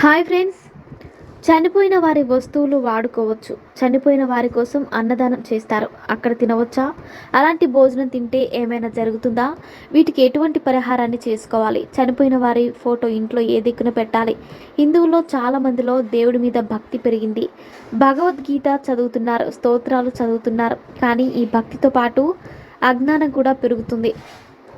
Hi friends. చనిపోయిన వారి వస్తువులు వాడుకోవచ్చు. చనిపోయిన వారి కోసం అన్నదానం చేస్తారు. అక్కడ తినవచ్చా? అలాంటి భోజనం తింటే ఏమైనా జరుగుతుందా? వీటికి ఎటువంటి పరిహారాన్ని చేసుకోవాలి? చనిపోయిన వారి ఫోటో ఇంట్లో ఏ దిక్కున పెట్టాలి? హిందువుల్లో చాలామందిలో దేవుడి మీద భక్తి పెరిగింది. భగవద్గీత చదువుతున్నారు స్తోత్రాలు చదువుతున్నారు. కానీ ఈ భక్తితో పాటు అజ్ఞానం కూడా పెరుగుతుంది.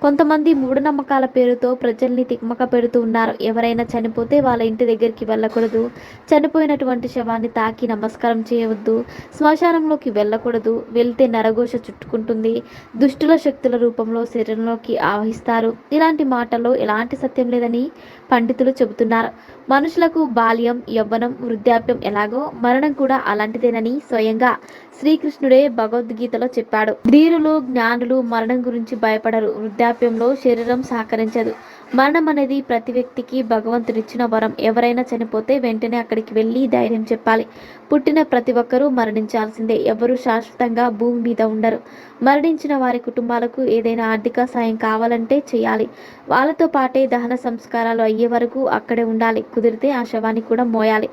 కొంతమంది మూఢనమ్మకాల పేరుతో ప్రజల్ని తిక్మక పెడుతూ ఉన్నారు. ఎవరైనా చనిపోతే వాళ్ళ ఇంటి దగ్గరికి వెళ్ళకూడదు. చనిపోయినటువంటి శవాన్ని తాకి నమస్కారం చేయవద్దు. శ్మశానంలోకి వెళ్ళకూడదు. వెళ్తే నరఘోష చుట్టుకుంటుంది. దుష్టుల శక్తుల రూపంలో శరీరంలోకి ఆవహిస్తారు. ఇలాంటి మాటల్లో ఎలాంటి సత్యం లేదని పండితులు చెబుతున్నారు. మనుషులకు బాల్యం యవ్వనం వృద్ధాప్యం ఎలాగో మరణం కూడా అలాంటిదేనని స్వయంగా శ్రీకృష్ణుడే భగవద్గీతలో చెప్పాడు. ధీరులు జ్ఞానులు మరణం గురించి భయపడరు. వృద్ధాప్యంలో శరీరం సహకరించదు. మరణం అనేది ప్రతి వ్యక్తికి భగవంతుడిచ్చిన వరం. ఎవరైనా చనిపోతే వెంటనే అక్కడికి వెళ్ళి ధైర్యం చెప్పాలి. పుట్టిన ప్రతి ఒక్కరూ మరణించాల్సిందే. ఎవరు శాశ్వతంగా భూమి మీద ఉండరు. మరణించిన వారి కుటుంబాలకు ఏదైనా ఆర్థిక సాయం కావాలంటే చేయాలి. వాళ్ళతో పాటే దహన సంస్కారాలు అయ్యే వరకు అక్కడే ఉండాలి. కుదిరితే ఆ శవాన్ని కూడా మోయాలి.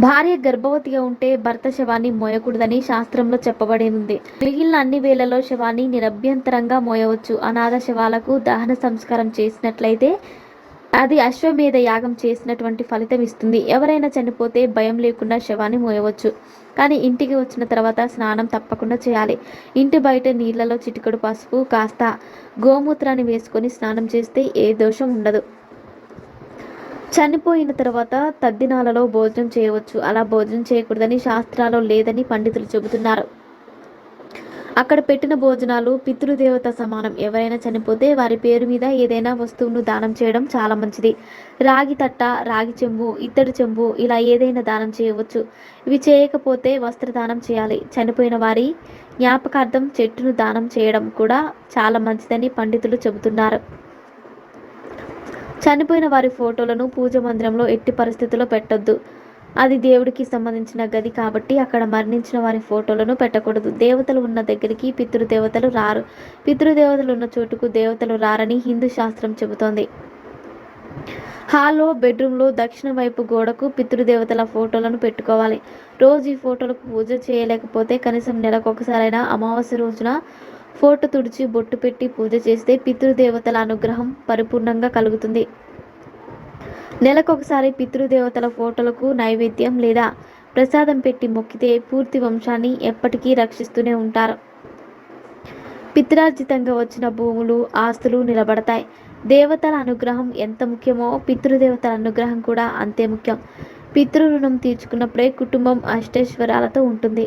భార్య గర్భవతిగా ఉంటే భర్త శవాన్ని మోయకూడదని శాస్త్రంలో చెప్పబడి ఉంది మిగిలిన అన్ని వేళల్లో శవాన్ని నిరభ్యంతరంగా మోయవచ్చు. అనాథ శవాలకు దహన సంస్కారం చేసినట్లయితే అది అశ్వమేధ యాగం చేసినటువంటి ఫలితం ఇస్తుంది. ఎవరైనా చనిపోతే భయం లేకుండా శవాన్ని మోయవచ్చు. కానీ ఇంటికి వచ్చిన తర్వాత స్నానం తప్పకుండా చేయాలి. ఇంటి బయట నీళ్ళలో చిటికడు పసుపు కాస్త గోమూత్రాన్ని వేసుకొని స్నానం చేస్తే ఏ దోషం ఉండదు. చనిపోయిన తర్వాత తద్దినాలలో భోజనం చేయవచ్చు. అలా భోజనం చేయకూడదని శాస్త్రాల్లో లేదని పండితులు చెబుతున్నారు. అక్కడ పెట్టిన భోజనాలు పితృదేవత సమానం. ఎవరైనా చనిపోతే వారి పేరు మీద ఏదైనా వస్తువును దానం చేయడం చాలా మంచిది. రాగి తట్ట రాగి చెంబు ఇత్తడి చెంబు ఇలా ఏదైనా దానం చేయవచ్చు. ఇవి చేయకపోతే వస్త్రదానం చేయాలి. చనిపోయిన వారి జ్ఞాపకార్థం చెట్టును దానం చేయడం కూడా చాలా మంచిదని పండితులు చెబుతున్నారు. చనిపోయిన వారి ఫోటోలను పూజ మందిరంలో ఎట్టి పరిస్థితుల్లో పెట్టొద్దు. అది దేవుడికి సంబంధించిన గది కాబట్టి అక్కడ మరణించిన వారి ఫోటోలను పెట్టకూడదు. దేవతలు ఉన్న దగ్గరికి పితృదేవతలు రారు. పితృదేవతలు ఉన్న చోటుకు దేవతలు రారని హిందూ శాస్త్రం చెబుతోంది. హాల్లో బెడ్రూమ్లో దక్షిణ వైపు గోడకు పితృదేవతల ఫోటోలను పెట్టుకోవాలి. రోజు ఈ ఫోటోలకు పూజ చేయలేకపోతే కనీసం నెలకు ఒకసారైనా అమావాస్య రోజున ఫోటో తుడిచి బొట్టు పెట్టి పూజ చేస్తే పితృదేవతల అనుగ్రహం పరిపూర్ణంగా కలుగుతుంది. నెలకొకసారి పితృదేవతల ఫోటోలకు నైవేద్యం లేదా ప్రసాదం పెట్టి మొక్కితే పూర్తి వంశాన్ని ఎప్పటికీ రక్షిస్తూనే ఉంటారు. పిత్రార్జితంగా వచ్చిన భూములు ఆస్తులు నిలబడతాయి. దేవతల అనుగ్రహం ఎంత ముఖ్యమో పితృదేవతల అనుగ్రహం కూడా అంతే ముఖ్యం. పితృ రుణం తీర్చుకున్నప్పుడే కుటుంబం అష్టైశ్వర్యాలతో ఉంటుంది.